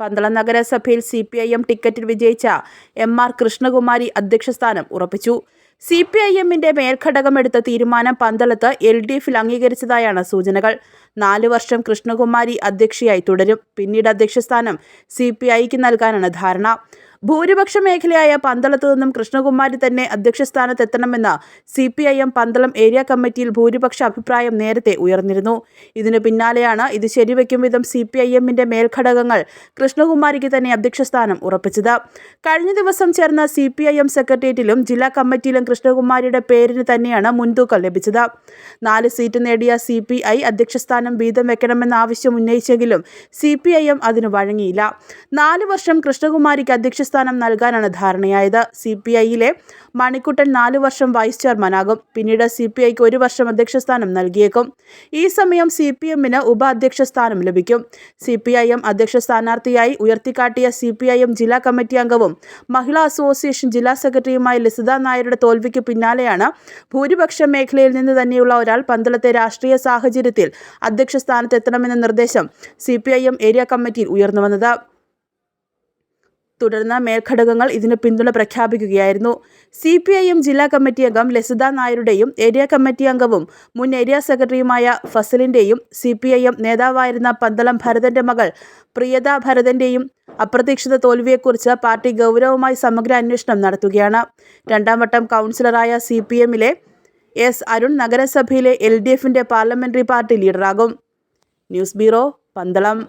പന്തളം നഗരസഭയിൽ C P I M ടിക്കറ്റിൽ വിജയിച്ച എം ആർ കൃഷ്ണകുമാരി അധ്യക്ഷസ്ഥാനം ഉറപ്പിച്ചു. സി പി ഐ എമ്മിന്റെ മേൽഘടകമെടുത്ത തീരുമാനം പന്തളത്ത് എൽ ഡി എഫിൽ അംഗീകരിച്ചതായാണ് സൂചനകൾ. നാലു വർഷം കൃഷ്ണകുമാരി അധ്യക്ഷയായി തുടരും. പിന്നീട് അധ്യക്ഷസ്ഥാനം സി പി ഐക്ക് നൽകാനാണ് ധാരണ. ഭൂരിപക്ഷ മേഖലയായ പന്തളത്തു നിന്നും കൃഷ്ണകുമാരി തന്നെ അധ്യക്ഷസ്ഥാനത്തെത്തണമെന്ന് C P I M Pandalam area കമ്മിറ്റിയിൽ ഭൂരിപക്ഷ അഭിപ്രായം നേരത്തെ ഉയർന്നിരുന്നു. ഇതിനു പിന്നാലെയാണ് ഇത് ശരിവെക്കും വിധം സി പി ഐ എമ്മിന്റെ മേൽഘടകങ്ങൾ കൃഷ്ണകുമാരിക്ക് തന്നെ അധ്യക്ഷസ്ഥാനം ഉറപ്പിച്ചത്. കഴിഞ്ഞ ദിവസം ചേർന്ന സി പി ഐ എം സെക്രട്ടേറിയറ്റിലും ജില്ലാ കമ്മിറ്റിയിലും കൃഷ്ണകുമാരിയുടെ പേരിന് തന്നെയാണ് മുൻതൂക്കം ലഭിച്ചത്. നാല് സീറ്റ് നേടിയ സി പി ഐ അധ്യക്ഷസ്ഥാനം വീതം വെക്കണമെന്ന ആവശ്യം ഉന്നയിച്ചെങ്കിലും സി പി ഐ എം അതിന് വഴങ്ങിയില്ല. നാല് വർഷം കൃഷ്ണകുമാരിക്ക് അധ്യക്ഷ സ്ഥാനം നൽകാനാണ് ധാരണയായത്. സി പി ഐയിലെ മണിക്കുട്ടൻ നാലു വർഷം വൈസ് ചെയർമാനാകും. പിന്നീട് സി പി ഐക്ക് ഒരു വർഷം അധ്യക്ഷ സ്ഥാനം നൽകിയേക്കും. ഈ സമയം സി പി എമ്മിന് ഉപാധ്യക്ഷ സ്ഥാനം ലഭിക്കും. സി പി ഐ എം അധ്യക്ഷ സ്ഥാനാർത്ഥിയായി ഉയർത്തിക്കാട്ടിയ സി പി ഐ എം ജില്ലാ കമ്മിറ്റി അംഗവും മഹിളാ അസോസിയേഷൻ ജില്ലാ സെക്രട്ടറിയുമായ ലസിത നായരുടെ തോൽവിക്ക് പിന്നാലെയാണ് ഭൂരിപക്ഷ മേഖലയിൽ നിന്ന് തന്നെയുള്ള ഒരാൾ പന്തളത്തെ രാഷ്ട്രീയ സാഹചര്യത്തിൽ അധ്യക്ഷ സ്ഥാനത്തെത്തണമെന്ന നിർദ്ദേശം C P I M area കമ്മിറ്റിയിൽ ഉയർന്നു വന്നത് തുടർന്ന് മേൽഘടകങ്ങൾ ഇതിന് പിന്തുണ പ്രഖ്യാപിക്കുകയായിരുന്നു. സി പി ഐ എം ജില്ലാ കമ്മിറ്റി അംഗം ലസിത നായരുടെയും ഏരിയ കമ്മിറ്റി അംഗവും മുൻ ഏരിയ സെക്രട്ടറിയുമായ ഫസലിന്റെയും സി പി ഐ എം നേതാവായിരുന്ന പന്തളം ഭരതന്റെ മകൾ പ്രിയത ഭരതന്റെയും അപ്രതീക്ഷിത തോൽവിയെക്കുറിച്ച് പാർട്ടി ഗൗരവമായി സമഗ്ര അന്വേഷണം നടത്തുകയാണ്. രണ്ടാം വട്ടം കൗൺസിലറായ സി പി എമ്മിലെ എസ് അരുൺ നഗരസഭയിലെ എൽ ഡി എഫിന്റെ parliamentary party ലീഡറാകും. News bureau Pandalam.